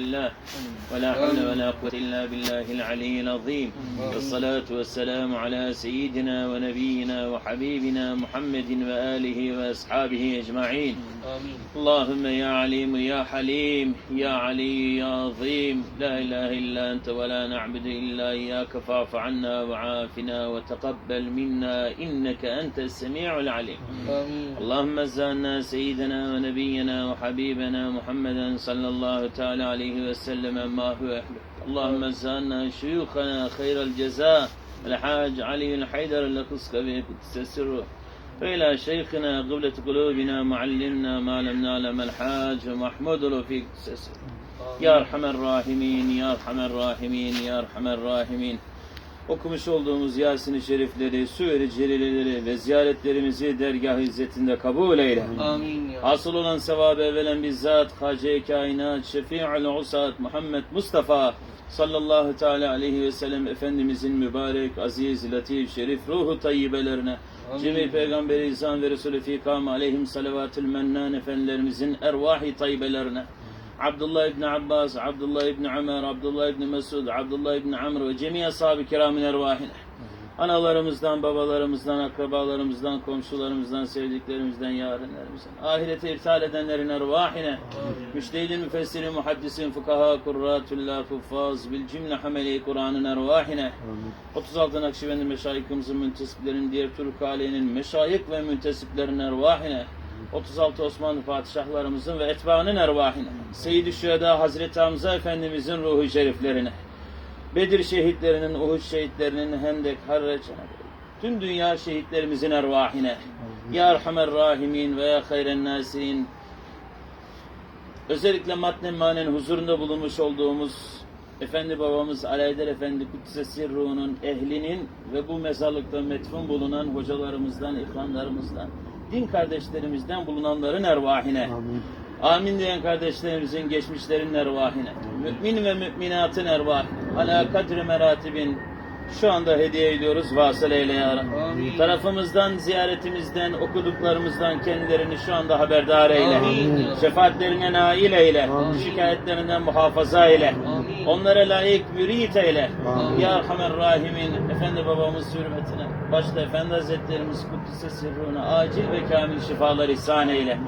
الله ولا حول ولا قوة إلا بالله العلي العظيم. والصلاة والسلام على سيدنا ونبينا وحبيبنا محمد وآله وأصحابه أجمعين. اللهم يا عليم يا حليم يا علي يا عظيم. لا إله إلا أنت ولا نعبد إلا إياك. فاعف عنا وعافنا وتقبل منا إنك أنت السميع العليم. اللهم زادنا سيدنا ونبينا وحبيبنا محمدا صلى الله تعالى عليه عليه وسلم ما هو أهله. اللهم زانا شيوخنا خير الجزاء. الحاج علي الحيدر لقصك بقدس تستسره فإلى شيخنا قبلة قلوبنا معلمنا ما لم نعلم الحاج محمود رفيق في يا أرحم الراحمين يا أرحم الراحمين يا أرحم الراحمين. okumuş olduğumuz Yasin-i Şerifleri, Süveri Celileleri ve ziyaretlerimizi dergah izzetinde kabul eyle. Amin. Asıl olan sevabı evvelen bizzat Hace-i Kainat, Şefi'ül Usat, Muhammed Mustafa sallallahu teala aleyhi ve sellem Efendimizin mübarek, aziz, latif, şerif, ruhu tayyibelerine, Amin. Peygamberi İzan ve Resulü Fikam aleyhim salavatül mennan efendilerimizin ervahi tayyibelerine, Abdullah ibn Abbas, Abdullah ibn Ömer, Abdullah ibn Mesud, Abdullah ibn Amr ve cemi ashab-ı kiramın ervahine. Analarımızdan, babalarımızdan, akrabalarımızdan, komşularımızdan, sevdiklerimizden, yarenlerimizden, ahirete irtihal edenlerin ervahine, müştehidin, müfessirin, muhaddisin, fukaha, kurratullah, kuffaz, bil cümle hameli Kur'an'ın ervahine, 36 Nakşibendi meşayikimizin müntesiplerin, diğer Türk ailenin meşayik ve müntesiplerin ervahine, 36 Osmanlı padişahlarımızın ve etbaanın ervahine, Seyyid-i Şüheda Hazreti Hamza Efendimizin ruhu şeriflerine, Bedir şehitlerinin, Uhud şehitlerinin, Hendek, Harreç, tüm dünya şehitlerimizin ervahine, Ya Erhamer Rahimin ve Ya Hayren Nasirin, özellikle matnen manen huzurunda bulunmuş olduğumuz Efendi babamız Alaeddin Efendi Kudüs'e sirruğunun ehlinin ve bu mezarlıkta metfun bulunan hocalarımızdan, ihvanlarımızdan, din kardeşlerimizden bulunanların ervahine. Amin. Amin diyen kardeşlerimizin geçmişlerin ervahine, mümin ve müminatın ervahine, ala kadri meratibin şu anda hediye ediyoruz. Vasıl eyle ya Rabbi. Amin. Tarafımızdan, ziyaretimizden, okuduklarımızdan kendilerini şu anda haberdar eyle. Amin. Şefaatlerine nail eyle. Amin. Şikayetlerinden muhafaza eyle. Amin. Onlara layık mürit eyle. Amin. Ya Erhamer Rahimin, Efendi babamız hürmetine, başta Efendi Hazretlerimiz Kuddise sirruna acil ve kamil şifalar ihsan eyle.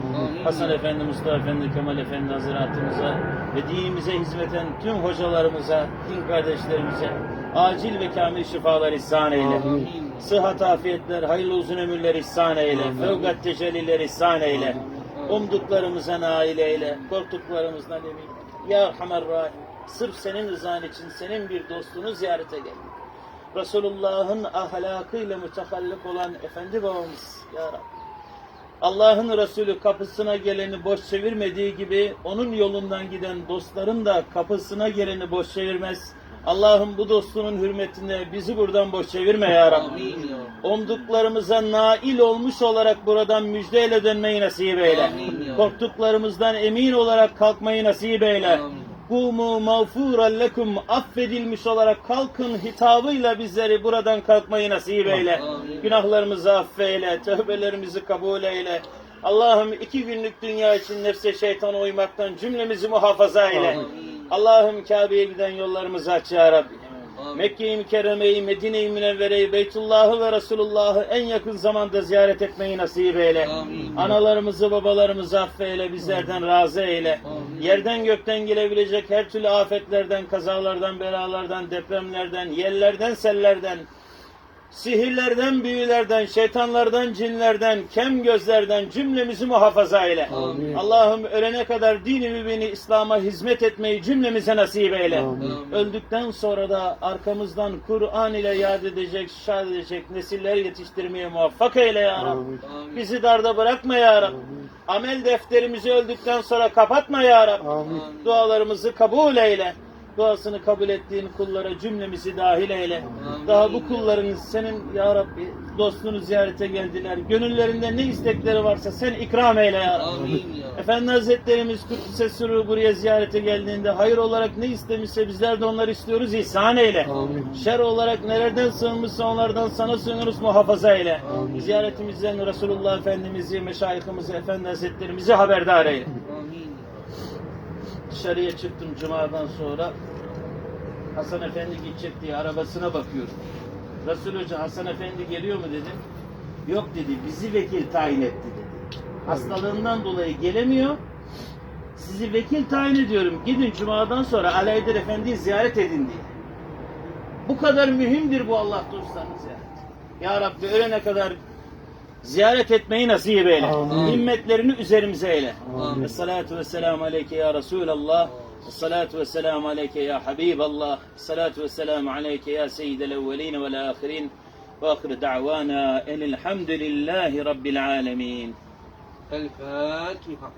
Hasan Efendi, Mustafa Efendi, Kemal Efendi Hazretimize ve dinimize hizmeten tüm hocalarımıza, din kardeşlerimize acil ve kamil şifalar ihsan eyle. Sıhhat, afiyetler, hayırlı uzun ömürler ihsan eyle. Fevkat tecelliler ihsan eyle. Umduklarımıza nail eyle. Korktuklarımızdan emin. Ya Erhamer Rahim. Sırf senin rızan için senin bir dostunu ziyarete geldik. Resulullah'ın ahlakıyla mütehallik olan Efendi babamız. Ya Rabbi. Allah'ın Resulü kapısına geleni boş çevirmediği gibi onun yolundan giden dostların da kapısına geleni boş çevirmez. Allah'ım bu dostunun hürmetine bizi buradan boş çevirme ya Rabbi. Umduklarımıza nail olmuş olarak buradan müjdeyle dönmeyi nasip eyle. Korktuklarımızdan emin olarak kalkmayı nasip eyle. Amin. Kumu mağfuran lekum affedilmiş olarak kalkın hitabıyla bizleri buradan kalkmayı nasip eyle. Amin. Günahlarımızı affeyle, tövbelerimizi kabul eyle. Allah'ım iki günlük dünya için nefse şeytana uymaktan cümlemizi muhafaza eyle. Allah'ım Kabe'ye giden yollarımızı aç ya Rabbi. Amin. Mekke'yi Mükerreme'yi, Medine-i Münevvere'yi, Beytullah'ı ve Resulullah'ı en yakın zamanda ziyaret etmeyi nasip eyle. Amin. Analarımızı, babalarımızı affeyle, bizlerden razı eyle. Amin. Yerden gökten gelebilecek her türlü afetlerden, kazalardan, belalardan, depremlerden, yerlerden, sellerden, sihirlerden, büyülerden, şeytanlardan, cinlerden, kem gözlerden cümlemizi muhafaza eyle. Amin. Allah'ım ölene kadar dini mübini İslam'a hizmet etmeyi cümlemize nasip eyle. Amin. Öldükten sonra da arkamızdan Kur'an ile yad edecek, şad edecek nesiller yetiştirmeye muvaffak eyle ya. Amin. Amin. Bizi darda bırakma ya Rabbi. Amel defterimizi öldükten sonra kapatma ya. Amin. Dualarımızı kabul eyle. Duasını kabul ettiğin kullara cümlemizi dahil eyle. Daha bu kulların senin ya Rabbi dostunu ziyarete geldiler. Gönüllerinde ne istekleri varsa sen ikram eyle ya Rabbi. Amin ya. Efendi Hazretlerimiz Kudüs'e sürü buraya ziyarete geldiğinde hayır olarak ne istemişse bizler de onları istiyoruz ihsan eyle. Amin. Şer olarak nelerden sığınmışsa onlardan sana sığınırız muhafaza eyle. Amin. Ziyaretimizden Resulullah Efendimiz'i, meşayihimizi, Efendi Hazretlerimizi haberdar eyle. Dışarıya çıktım cumadan sonra. Hasan Efendi gidecek diye arabasına bakıyorum. Resul Hoca Hasan Efendi geliyor mu dedim. Yok dedi bizi vekil tayin etti dedi. Hastalığından dolayı gelemiyor. Sizi vekil tayin ediyorum. Gidin cumadan sonra Haydar Efendi'yi ziyaret edin diye. Bu kadar mühimdir bu Allah dostlarını ziyaret. Ya Rabbi ölene kadar ziyaret etmeyi nasip eyle. Amin. Himmetlerini üzerimize eyle. Amin. Esselatu vesselamu aleyke ya Resulallah. Esselatu vesselamu aleyke ya Habiballah. Esselatu vesselamu aleyke ya Seyyidel evvelin vel ahirin. Ve ahir da'vana enilhamdülillahi rabbil alemin. الفاتحة